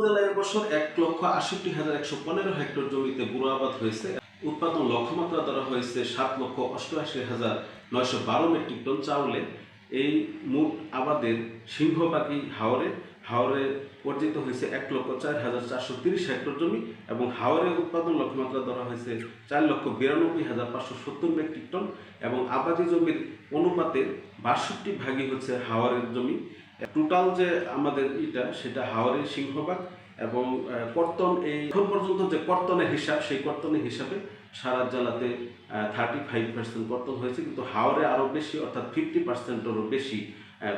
জেলায় এবছর এক লক্ষ আষট্টি হাজার একশো পনেরো হেক্টর জমিতে বুড়ো আবাদ হয়েছে। উৎপাদন লক্ষ্যমাত্রা ধরা হয়েছে সাত লক্ষ অষ্টআশি হাজার নয়শো বারো মেট্রিক টন চাউলে। এই মোট আবাদের সিংহবাগী হাওরে। হাওরে অর্জিত হয়েছে এক লক্ষ চার হাজার চারশো তিরিশ হেক্টর জমি এবং হাওরে উৎপাদন লক্ষ্যমাত্রা ধরা হয়েছে চার লক্ষ বিরানব্বই হাজার পাঁচশো সত্তর মেট্রিক টন এবং আবাদি জমির অনুপাতে বাষট্টি ভাগই হচ্ছে হাওয়ারের জমি। টোটাল যে আমাদের ইটা, সেটা হাওয়ারের সিংহবাগ এবং কর্তন এই, এখন পর্যন্ত যে কর্তনের হিসাব, সেই কর্তনের হিসাবে সারা জেলাতে থার্টি ফাইভ পার্সেন্ট কর্তন হয়েছে, কিন্তু হাওড়ে আরও বেশি, অর্থাৎ ফিফটি পার্সেন্টেরও বেশি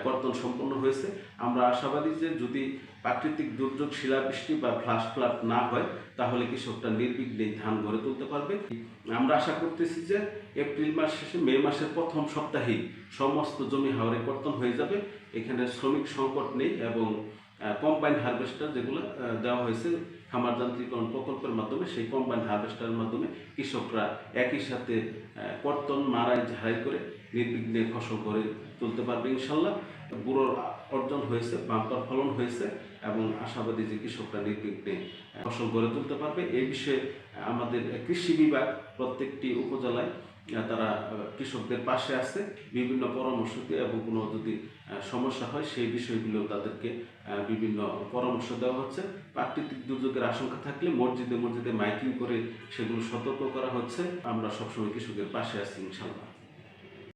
কর্তন সম্পন্ন হয়েছে। আমরা আশাবাদী যে যদি প্রাকৃতিক দুর্যোগ, শিলাবৃষ্টি বা ফ্লাশ ফ্লাট না হয়, তাহলে কৃষকটা নির্বিঘ্নে ধান গড়ে তুলতে পারবে। আমরা আশা করতেছি যে এপ্রিল মাস শেষে মে মাসের প্রথম সপ্তাহেই সমস্ত জমি হাওড়ে কর্তন হয়ে যাবে। এখানে শ্রমিক সংকট নেই এবং কম্বাইন হারভেস্টার যেগুলো দেওয়া হয়েছে খামার যান্ত্রিকরণ প্রকল্পের মাধ্যমে, সেই কম্বাইন হারভেস্টারের মাধ্যমে কৃষকরা একই সাথে কর্তন মারাই ঝাড়াই করে নির্বিঘ্নে ফসল করে তুলতে পারবে ইনশাল্লাহ। বুড়োর অর্জন হয়েছে, বাম্পার ফলন হয়েছে এবং আশাবাদী যে কৃষকরা নির্বিঘ্নে ফসল গড়ে তুলতে পারবে। এই বিষয়ে আমাদের কৃষি বিভাগ প্রত্যেকটি উপজেলায় তারা কৃষকদের পাশে আছে, বিভিন্ন পরামর্শ দিয়ে এবং কোনো যদি সমস্যা হয়, সেই বিষয়গুলো তাদেরকে বিভিন্ন পরামর্শ দেওয়া হচ্ছে। প্রাকৃতিক দুর্যোগের আশঙ্কা থাকলে মসজিদে মসজিদে মাইকিং করে সেগুলো সতর্ক করা হচ্ছে। আমরা সবসময় কৃষকের পাশে আছি ইনশাল্লাহ